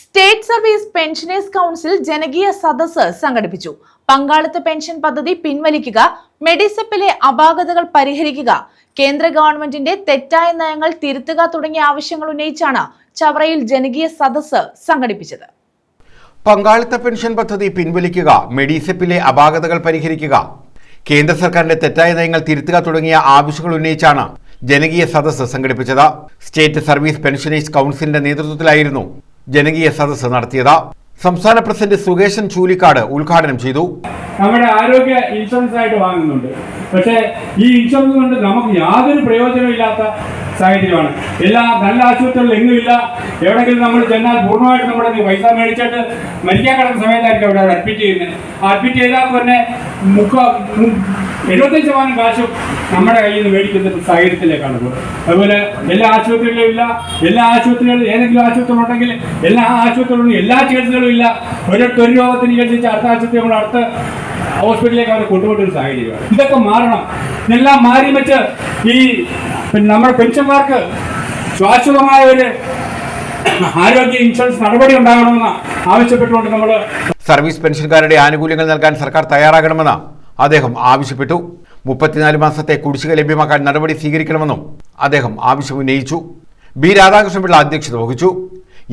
State service pensioners council ജനകീയ സദസ്സ് സംഘടിപ്പിച്ചു. പങ്കാളിത്ത പെൻഷൻ പദ്ധതി പിൻവലിക്കുക മെഡിസെപ്പിലെ അപാകതകൾ പരിഹരിക്കുക കേന്ദ്ര ഗവൺമെന്റിന്റെ തെറ്റായ നയങ്ങൾ തിരുത്തുക തുടങ്ങിയ ആവശ്യങ്ങൾ ഉന്നയിച്ചാണ് ചവറയിൽ ജനകീയ സദസ്സ് സംഘടിപ്പിച്ചത്. പങ്കാളിത്ത പെൻഷൻ പദ്ധതി പിൻവലിക്കുക മെഡിസെപ്പിലെ അപാകതകൾ പരിഹരിക്കുക കേന്ദ്ര സർക്കാരിന്റെ തെറ്റായ നയങ്ങൾ തിരുത്തുക തുടങ്ങിയ ആവശ്യങ്ങൾ ഉന്നയിച്ചാണ് ജനകീയ സദസ്സ് സംഘടിപ്പിച്ചത്. സ്റ്റേറ്റ് സർവീസ് പെൻഷനേഴ്സ് കൗൺസിലിന്റെ നേതൃത്വത്തിലായിരുന്നു ജനകീയ സദസ്സ് നടത്തിയത്. സംസ്ഥാന പ്രസിഡന്റ് സുകേശൻ ചൂലിക്കാട് ഉദ്ഘാടനം ചെയ്തു. നമ്മുടെ ആരോഗ്യ ഇൻഷുറൻസ് ആയിട്ട് വാങ്ങുന്നുണ്ട്. പക്ഷേ ഈ ഇൻഷുറൻസ് കൊണ്ട് നമുക്ക് യാതൊരു പ്രയോജനമില്ലാത്ത സാഹചര്യമാണ്. എല്ലാ നല്ല ആശുപത്രികളിൽ എങ്ങുമില്ല എവിടെയെങ്കിലും നമ്മൾ ചെന്നാൽ പൂർണമായിട്ട് നമ്മുടെ പൈസ മേടിച്ചിട്ട് മരിക്കാൻ കിടക്കുന്ന സമയത്തായിരിക്കും അവിടെ അഡ്മിറ്റ് ചെയ്യുന്നത്. അഡ്മിറ്റ് ചെയ്താൽ തന്നെ മുക്ക എഴുപത്തഞ്ച് ശതമാനം കാശും നമ്മുടെ കയ്യിൽ നിന്ന് മേടിക്കുന്ന സാഹചര്യത്തിലേക്കാണ് അതുപോലെ എല്ലാ ആശുപത്രികളിലും ഇല്ല. എല്ലാ ആശുപത്രികളിലും ഏതെങ്കിലും ആശുപത്രി ഉണ്ടെങ്കിൽ എല്ലാ ആശുപത്രികളിലും എല്ലാ ചികിത്സകളും ഇല്ല. ഒരു രോഗത്തിന് ചികിത്സിച്ച് അടുത്ത ആശുപത്രി നമ്മൾ അടുത്ത ഹോസ്പിറ്റലിലേക്ക് അവർ കൊണ്ടുപോയിട്ട് ഒരു സാഹചര്യമാണ് ഇതൊക്കെ മാറണം. ഇതെല്ലാം മാറി വെച്ച് ഈ പിന്നെ നമ്മുടെ പെൻഷൻകാർക്ക് ശാശ്വതമായ ഒരു ആരോഗ്യ ഇൻഷുറൻസ് നടപടി ഉണ്ടാകണമെന്ന് ആവശ്യപ്പെട്ടുകൊണ്ട് നമ്മൾ സർവീസ് പെൻഷൻകാരുടെ ആനുകൂല്യങ്ങൾ നൽകാൻ സർക്കാർ തയ്യാറാകണമെന്ന് അദ്ദേഹം ആവശ്യപ്പെട്ടു. മുപ്പത്തിനാല് മാസത്തെ കുടിശ്ശിക ലഭ്യമാക്കാൻ നടപടി സ്വീകരിക്കണമെന്നും അദ്ദേഹം ആവശ്യമുന്നയിച്ചു ബി രാധാകൃഷ്ണപിള്ള അധ്യക്ഷത വഹിച്ചു.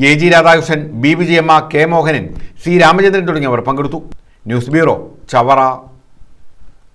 A G Radhakrishnan B Vijayamma K Mohanan C Ramachandran തുടങ്ങിയവർ പങ്കെടുത്തു. News bureau Chavara